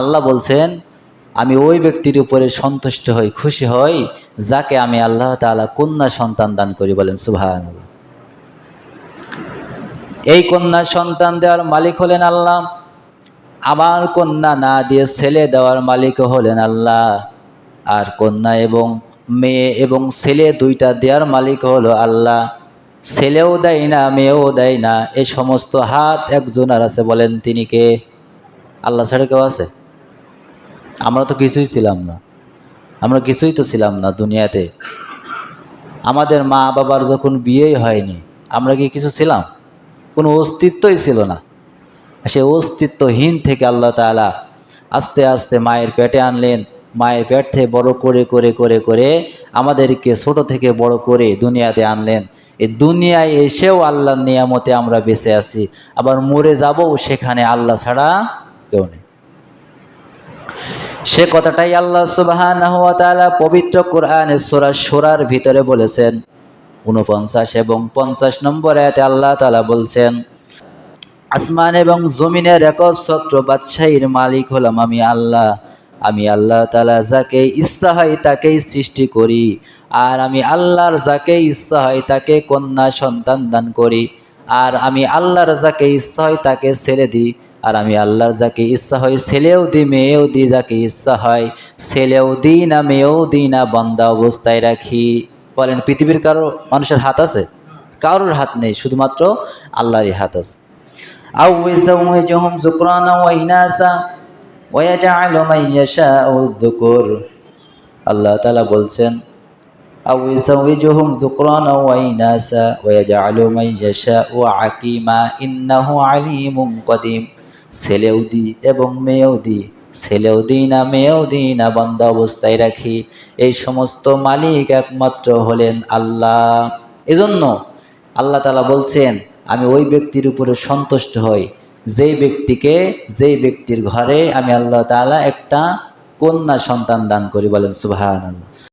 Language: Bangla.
আল্লাহ বলছেন, আমি ওই ব্যক্তির উপরে সন্তুষ্ট হই, খুশি হই, যাকে আমি আল্লাহ তাআলা কন্যা সন্তান দান করি। বলেন সুবহান এই কন্যা সন্তান দেওয়ার মালিক হলেন আল্লাহ। আমার কন্যা না দিয়ে ছেলে দেওয়ার মালিক হলেন আল্লাহ। আর কন্যা এবং মেয়ে এবং ছেলে দুইটা দেওয়ার মালিক হলো আল্লাহ। ছেলেও দেয় না, মেয়েও দেয় না, এ সমস্ত হাত একজনের আছে বলেন তিনি কে? আল্লাহ ছাড়া কেউ আছে? আমরা তো কিছুই ছিলাম না। আমরা কিছুই তো ছিলাম না দুনিয়াতে। আমাদের মা বাবার যখন বিয়েই হয়নি, আমরা কি কিছু ছিলাম? কোনো অস্তিত্বই ছিল না। সে অস্তিত্বহীন থেকে আল্লাহ তাআলা আস্তে আস্তে মায়ের পেটে আনলেন। মায়ের পেট থেকে বড় করে করে করে করে আমাদেরকে ছোট থেকে বড় করে দুনিয়াতে আনলেন। এই দুনিয়ায় এসেও আল্লাহর নিয়ামতে আমরা বেঁচে আছি। আবার মরে যাবও সেখানে আল্লাহ ছাড়া কেউ নেই। সে কথাটাই আল্লাহ তাআলা পবিত্র কোরআনে সোরা সোরার ভিতরে বলেছেন। উনপঞ্চাশ এবং পঞ্চাশ নম্বর আয়াতে আল্লাহ তালা বলছেন, আসমান এবং জমিনের একচ্ছত্র বাদশাহীর মালিক হলাম আমি আল্লাহ। আমি আল্লাহ তালা যাকে ইচ্ছা হয় তাকেই সৃষ্টি করি, আর আমি আল্লাহর যাকে ইচ্ছা হয় তাকে কন্যা সন্তান দান করি, আর আমি আল্লাহর যাকে ইচ্ছা হয় তাকে ছেড়ে দিই। আর আমি আল্লাহর যাকে ইচ্ছা হয় ছেলেও দিই, মেয়েও দিই যাকে ইচ্ছা হয়, ছেলেও দিই না, মেয়েও দিই না, বন্দা অবস্থায় রাখি। বলেন, পৃথিবীর কারও মানুষের হাত আছে? কারোর হাত নেই, শুধুমাত্র আল্লাহরই হাত আছে। আউজহম আল্লাহ বলছেন আকিমা, ইন্নাহু আলিমুম ছেলেও দিই এবং মেয়েও দিই ছেলেও দিই না মেয়েও দিই না বন্ধ অবস্থায় রাখি। এই সমস্ত মালিক একমাত্র হলেন আল্লাহ। এজন্য আল্লাহ তালা বলছেন, আমি ওই ব্যক্তির উপরে সন্তুষ্ট হই। যেই ব্যক্তিকে, যেই ব্যক্তির ঘরে আমি আল্লাহ তাআলা একটা কন্যা সন্তান দান করি বলেন, সুবহানাল্লাহ।